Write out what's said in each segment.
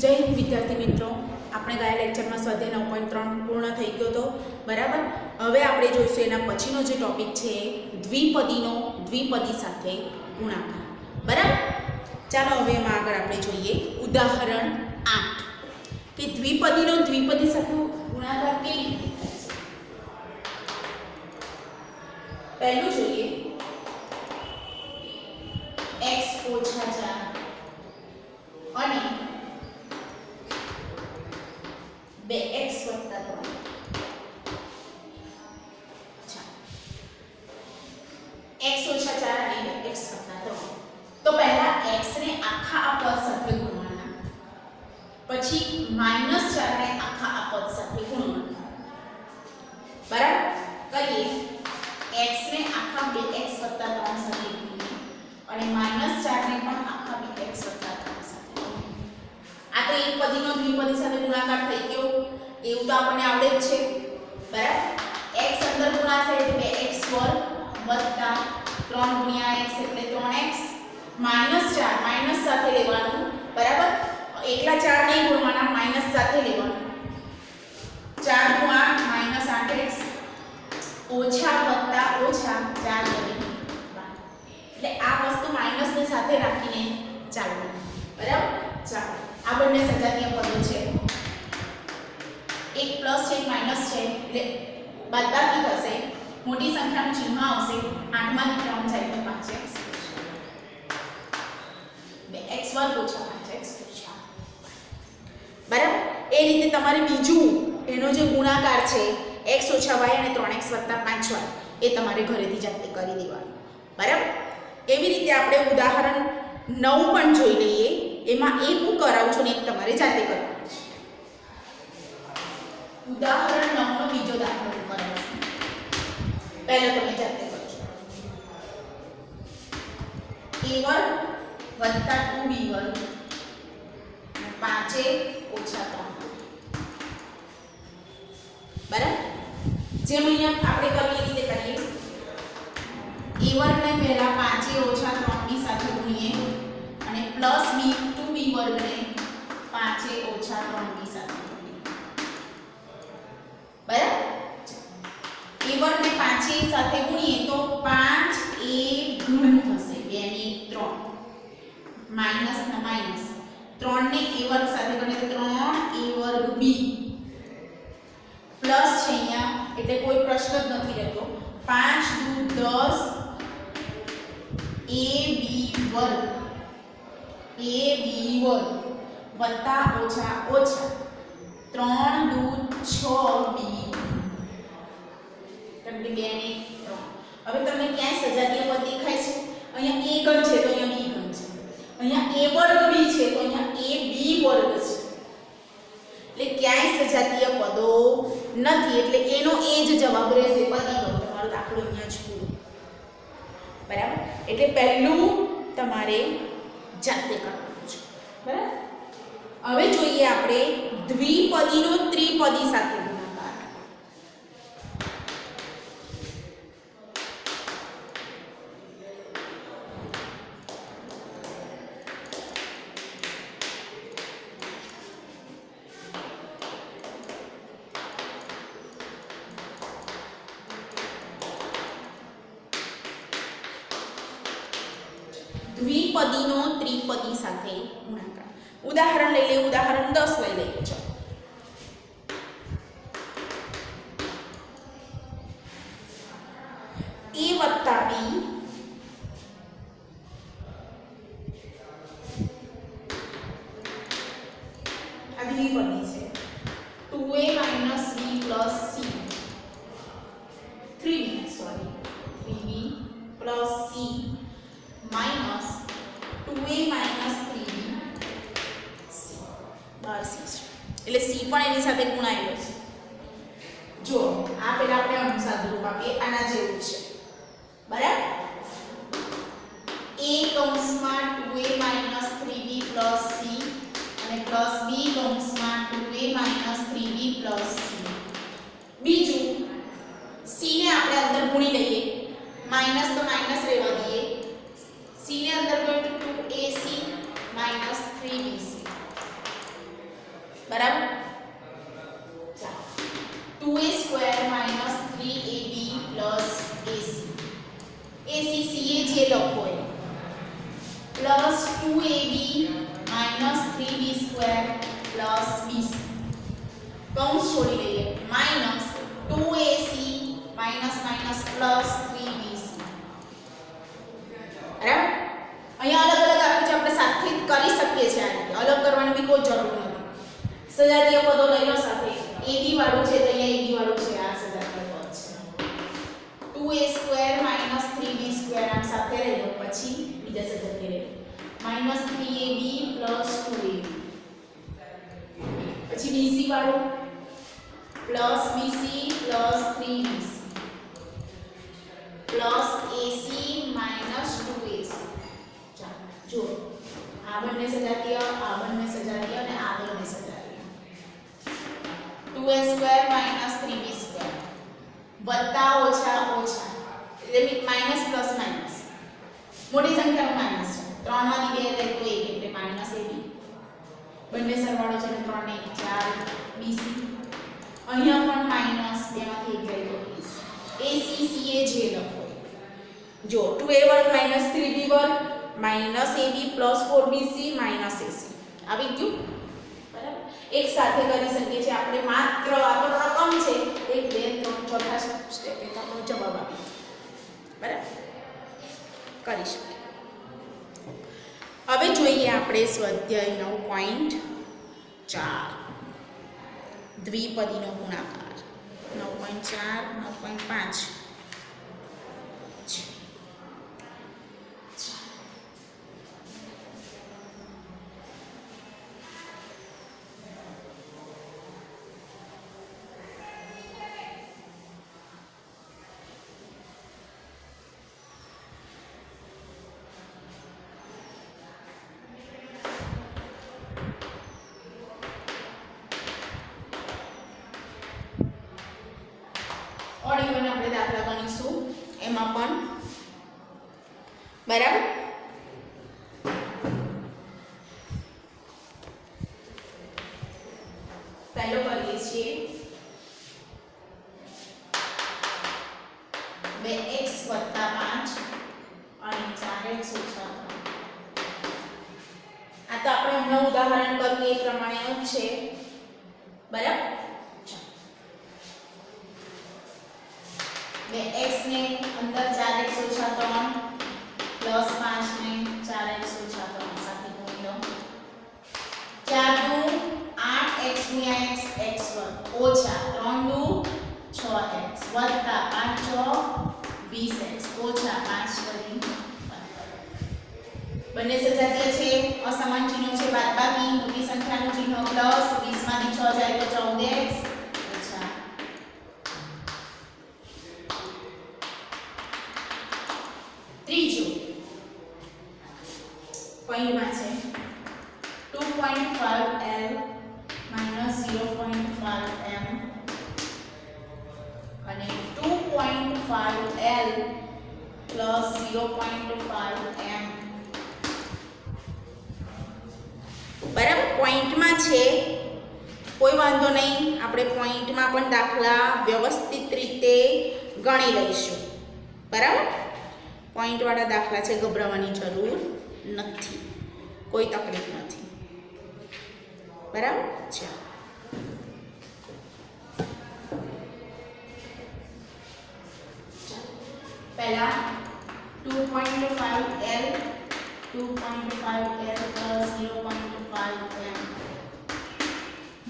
જય હિન્દ, વિદ્યાર્થી મિત્રો. આપણે ગયા લેક્ચરમાં સ્વાધ્યાય નવ પોઈન્ટ ત્રણ પૂર્ણ થઈ ગયો હતો બરાબર? હવે આપણે જોઈશું એના પછીનો જે ટોપિક છે, દ્વિપદીનો દ્વિપદી સાથે ગુણાકાર. બરાબર? ચાલો હવે એમાં આગળ આપણે જોઈએ. ઉદાહરણ આઠ. કે દ્વિપદીનો દ્વિપદી સાથે ગુણાકાર કેવી રીતે પહેલું જોઈએ. એક્સ ઓછા ચાર. અને બરાબર? કરીએ. x ને આખા બે એક્સ વત્તા ત્રણ સાથે અને માઇનસ ચાર ને પણ આખા બે એક્સ વત્તા ત્રણ સાથે આ તો એક પદીનો દ્વિપદી સાથે ગુણાકાર થઈ ગયો. એવું તો આપણને આવડે જ છે. બરાબર? x અંદર ગુણાશે એટલે 2x વર્ગ વત્તા 3 ગુણ્યા x એટલે 3x માઇનસ 4 માઇનસ સાથે લેવાનું. બરાબર? એકલા 4 નહીં ગુણવાના માઇનસ સાથે લેવાનું 4 દુ 8 માઇનસ 8x ઓછા વત્તા ઓછા 4 બને એટલે આ વસ્તુ માઇનસ ને સાથે રાખીને ચાલવું. બરાબર? ચાલો. આ બંને સજાતીય પદો છે. એક પ્લસ છે, માઇનસ છે, એટલે બાદબાકી થશે. મોટી સંખ્યાનું ચિહ્ન આવશે. આઠમાંથી ત્રણ જાય તો પાંચ એક્સ બે એક્સ પાંચ એક્સ ઓછા બરાબર? એ રીતે તમારે બીજું, એનો જે ગુણાકાર છે, એક્સ ઓછા અને ત્રણ એક્સ વત્તા પાંચ એ તમારે ઘરેથી જાતે કરી દેવાનું. બરાબર? એવી રીતે આપણે ઉદાહરણ નવ પણ જોઈ લઈએ. એમાં એક હું કરાવું છું ને એક તમારે જાતે કરવાનું છે. ઉદાહરણ નવનો બીજો દાખલો હું કરાવું તમે જાતે કરજો a વર્ગ વત્તા 2b વર્ગ પાંચે ઓછા ત્રણ. બરાબર? જેમ અહીંયા આપણે કરીએ એ વર્ગને પહેલા પાંચે ઓછા ત્રણની સાથે ગુણીએ. અને પ્લસ બી, ટુ બી વર્ગને પાંચે ઓછા ત્રણની સાથે ગુણીએ. બરાબર? એ વર્ગને પાંચે સાથે ગુણીએ તો પાંચ એ ઘન થશે, બે ત્રણ. Minus minus. ત્રણ ને એ વર્ગ સાથે ગુણીએ ત્રણ એ વર્ગ બી. પ્લસ છે અહીંયા, એટલે કોઈ પ્રશ્ન જ નથી રહેતો. પાંચ દુ દસ એ બી વર્ગ એ બી વર્ગ વત્તા ઓછા ઓછા ત્રણ દુ છ બી કે બે ને ત્રણ. હવે તમને ક્યાંય સજાતીય પદ દેખાય છે? અહીંયા એ ગણ છે, તો અહીંયા બી ગણ છે. અહીંયા એ વર્ગ બી છે, તો અહીંયા એ બી વર્ગ છે. એટલે ક્યાંય સજાતીય પદો નથી, એટલે એનો એ જ જવાબ રહેશે. પદી લો તમારો દાખલો અહીંયા જ પૂરો. બરાબર? એટલે પહેલું તમારે જાતે કરવાનું છે. બરાબર? હવે જોઈએ આપણે દ્વિપદીનો ત્રિપદી સાથે ગુણાકાર દ્વિપદીનો ત્રિપદી સાથે ગુણાકાર. ઉદાહરણ લઈ લઈએ, ઉદાહરણ 10 લઈ લઈએ છો a વત્તા b આ દ્વિપદી છે 2a b c 3b sorry 3b c minus 2a minus 3b c બાર c છે એટલે સી પણ એની સાથે ગુણાયેલો છે. જો, આ પહેલા આપણે અનુસાદ રૂપ આપીએ, આના જેવું છે. બરાબર? A કૌંસમાં 2a minus 3b plus c અને પ્લસ b કૌંસમાં 2a minus 3b plus c. બીજું, c ને આપણે અંદર ગુણી લઈએ. માઇનસ તો માઇનસ રહેવા દઈએ. C ને અંદર ગયો તો 2ac માઇનસ 3bc સીએ જે લખો a plus two three b square plus bc કૌંસ છોડી લઈએ minus two minus minus plus three બરાબર? અહીંયા અલગ અલગ આપ્યું છે આપણે સાથે કરી શકીએ છીએ આ અલગ કરવાની બી કોઈ જરૂર નથી. સજાતીય પદો લઈ લો સાથે એબી વાળું છે તો અહીંયા એબી વાળું છે. આ સજાતીય પદ છે. Two a square minus three b square આમ સાથે લઈ લો પછી બીજા સજાતીય લઈ લો minus three a b plus two a પછી બીસી વાળું plus bc plus three bc plus ac minus two ac ચાલો જુઓ આ બંને સજાતીય આ બંને સજાતીય અને આ બંને સજાતીય two a square minus three b square વત્તા ઓછા ઓછા એટલે માઇનસ પ્લસ માઇનસ મોટી સંખ્યાનું માઇનસ છે. ત્રણમાંથી બે એટલે એક એટલે માઇનસ એ બી બંને સરવાળો છે એટલે ત્રણ, એક, ચાર બીસી અહીંયા પણ માઇનસ બેમાંથી એક જાય તો વીસ. એસી સી એ જે લખો. જો ટુ એ વર્ગ માઇનસ થ્રી બી વર્ગ minus a plus four bc minus ac આવી ગયું? બરાબર? એક સાથે કરી શકીએ છીએ આપણે. માત્ર આ તો રકમ છે. એક, બે, ત્રણ, ચોથા સ્ટેપ એ આપણો જવાબ આવે બરાબર? કરી શકીએ. હવે જોઈએ આપણે સ્વાધ્યાય નવ પોઈન્ટ ચાર. દ્વિપદીનો ગુણાકાર. નવ પોઈન્ટ ચાર, નવ પોઈન્ટ પાંચ. ઇવન આપણે દાખલા ગણીશું. એમાં પણ. બરાબર? કરીએ છીએ. બે એક્સ પાંચ અને ચાર એક્સ આ તો આપણે હમણાં ઉદાહરણ કર્યું એ પ્રમાણેનું જ છે. બરાબર? બે x ને અંદર 4x ઓછા 3 પ્લસ 5 ને 4x ઓછા 3 સાથે ગુણી લો 4 દુ 8x ગુણ્યા x x વર્ગ ઓછા 3 દુ 6x વત્તા 5 છ 20x ઓછા 5 કરી 15. બંને સજાતીય છે, અસમાન ચિહ્નો છે, બાદબાકી મોટી સંખ્યાનું ચિહ્ન, પ્લસ 20 માંથી 6 જાય તો 14x પોઈન્ટમાં છે. કોઈ વાંધો નહીં, આપણે પોઈન્ટમાં પણ દાખલા વ્યવસ્થિત રીતે ગણી લઈશું. બરાબર? પોઈન્ટવાળા દાખલા છે, ગભરાવાની જરૂર નથી. કોઈ તકલીફ નથી. બરાબર? ચાલો. પહેલા 2.5L 2.5L plus 0.5M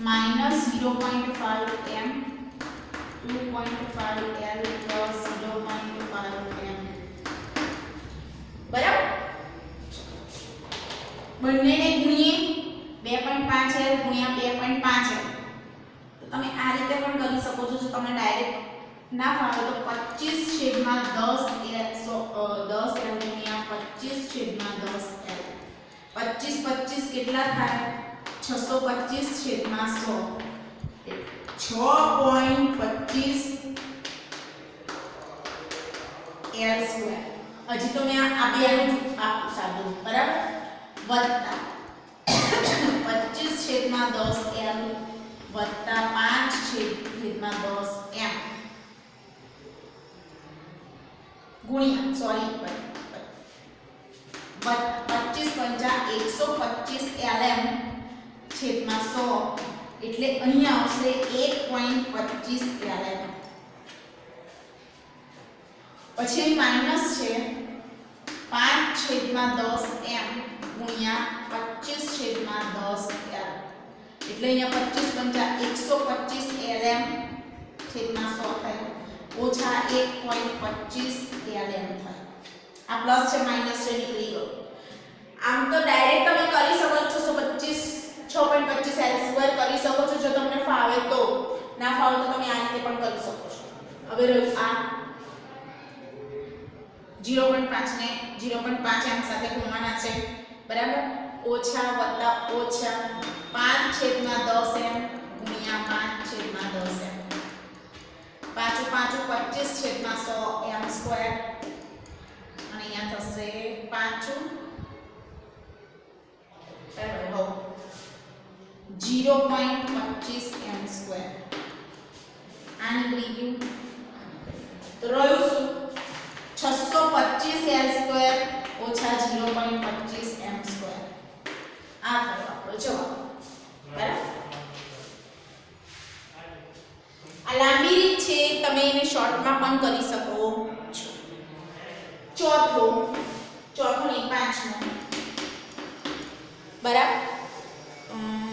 minus 0.5M 2.5L plus 0.5M બરાબર? બંનેને ગુણીએ 2.5L ગુણ્યા 2.5L તો તમે આ રીતે પણ કરી શકો છો જો તમને ડાયરેક્ટ ના ફાવે તો 25 છેદમાં 10 એ સો અ, 10 L ગુણ્યા 25 છેદમાં 10 L. 25 25 કેટલા થાય? 625 છેદમાં 100 6.25 L સ્ક્વેર હજી તો મેં આ બે આનું જ આપું સાદું બરાબર વત્તા 25 છેદમાં 10 L વત્તા 5 છેદમાં 10 M ગુણ્યા સોરી પચીસ પંચા એકસો પચીસ એલએમ છેદમાં સો. એટલે અહીંયા આવશે એક પોઈન્ટ પચીસ એલએમ પછી માઇનસ છે પાંચ છેદમાં દસ એમ ગુણ્યા પચીસ છેદમાં દસ એલ એટલે અહીંયા પચીસ પંચા એકસો પચીસ એલએમ છેદમાં સો થાય. ઓછા એક પોઈન્ટ પચીસ એલએમ થાય. આ પ્લસ છે માઇનસ છે, નીકળી ગયો. આમ તો ડાયરેક્ટ તમે કરી શકો છો, સો પચીસ છ પોઈન્ટ પચીસ એલ સ્ક્વેર કરી શકો છો. જો તમને ફાવે તો. ના ફાવે તો તમે આ રીતે પણ કરી શકો છો. હવે આ 0.5 ને 0.5 એમ સાથે ગુણવાના છે. બરાબર? ઓછા વત્તા ઓછા 5 છેદમાં 10 એમ ગુણ્યા 5 છેદમાં 10 એમ. પાછું પાછું 25 છેદમાં 100 એમ સ્ક્વેર અને અહીંયા થશે પાછું બરાબર? હો 0.25 એમ સ્ક્વેર આ નીકળી ગયું તો રહ્યું શું? છસો પચીસ એલ સ્ક્વેર ઓછા ઝીરો પોઈન્ટ પચીસ એમ સ્ક્વેર. આ થયો આપણો જવાબ. બરાબર? આ લાંબી રીત છે, તમે એને શોર્ટમાં પણ કરી શકો છો. ચોથો ચોથો નહીં, પાંચમો. બરાબર?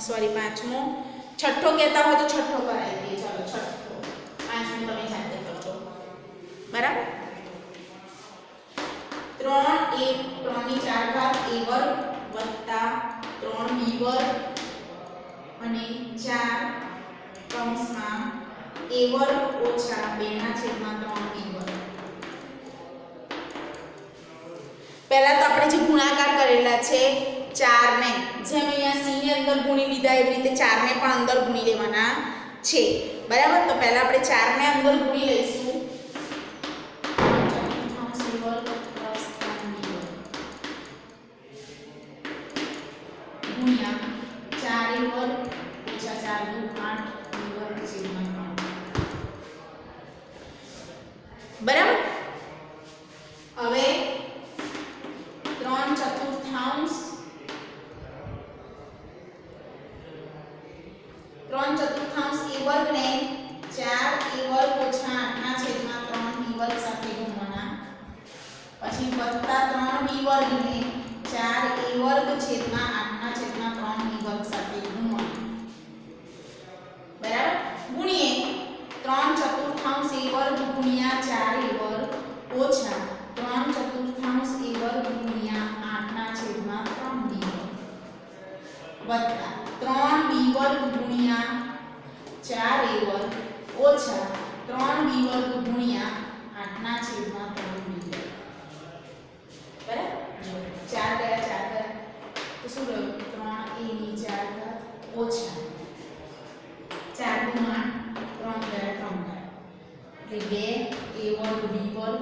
સોરી પાંચમો છઠ્ઠો કહેતા હોય તો છઠ્ઠો કરાવી દઈએ. ચાલો, છઠ્ઠો. પાંચમો તમે જાતે કરજો. બરાબર? ત્રણ એ ત્રણની ચાર ઘાત એ વર્ગ વત્તા ત્રણ બી વર્ગ. અને ચાર કૌંસમાં એ વર્ગ ઓછા બેના છેદમાં ત્રણ બી વર્ગ. પહેલા તો આપણે જે ગુણાકાર કરેલા છે ચારને. જેમ અહીંયા સી ની અંદર ગુણી લીધા, એવી રીતે ચારને પણ અંદર ગુણી લેવાના છે. બરાબર? તો પહેલાં આપણે ચારને અંદર ગુણી લઈશું ચતુર્થાંશ એ વર્ગ પ્લસ ત્રણ બી વર્ગ ગુણ્યા ચાર એ વર્ગ ઓછા ચાર દુ આઠ બી વર્ગ છેદમાં ત્રણ બરાબર હવે ત્રણ ચતુર્થાંશ ત્રણ ચતુર્થાંશ એ વર્ગને ચાર એ વર્ગ ઓછા આઠના છેદમાં ત્રણ બી વર્ગ સાથે ગુણવાના પછી વત્તા ત્રણ બી વર્ગને ચાર એ વર્ગ આઠના છેદમાં ત્રણ વર્ગ સાથે ગુણવાના બરાબર? ગુણીએ. ત્રણ ચતુર્થાંશ એ ચાર એ ત્રણ ચતુર્થાંશ એ ચાર એ ઓછા ત્રણ બી વર્ગ ગુણ્યા આઠના છેદમાં ત્રણ બી વર્ગ બરાબર જો ચાર ગયા ચાર ગયા તો શું રહ્યું ત્રણ એ ની ચાર ઘાત ઓછા ચારનું માન ત્રણ ગયા ત્રણ ગયા એટલે બે. એ વર્ગ બી વર્ગ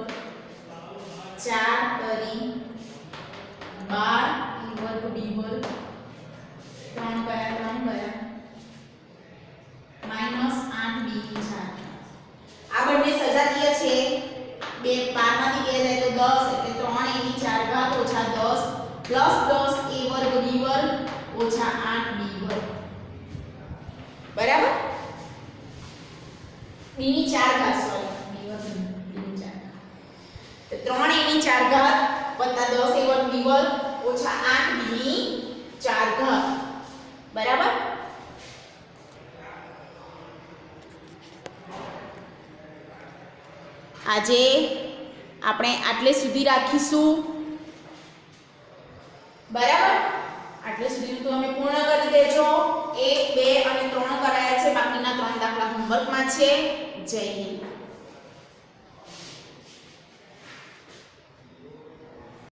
ચાર તરી બાર એ વર્ગ બી વર્ગ ત્રણ ગયા ત્રણ ગયા માઇનસ આઠ બી ની ચાર આ બંને સજાતીય છે બે બારમાંથી બે જાય તો દસ એટલે ત્રણ એ ની ચાર ઘાત ઓછા દસ પ્લસ દસ એ વર્ગ બી વર્ગ ઓછા આઠ બી વર્ગ બરાબર? બી ની ચાર ઘાત. સોરી ત્રણ એની ની ચાર ઘાત વત્તા દસ એ વર્ગ બી વર્ગ ઓછા આઠ બી ની ચાર ઘાત. બરાબર? આજે આપણે આટલે સુધી રાખીશું બરાબર આટલે સુધીનું તો અમે પૂર્ણ કરી દેજો એક બે અને ત્રણ કરાયા છે બાકીના ત્રણ દાખલા હોમવર્કમાં છે જય હિન્દ.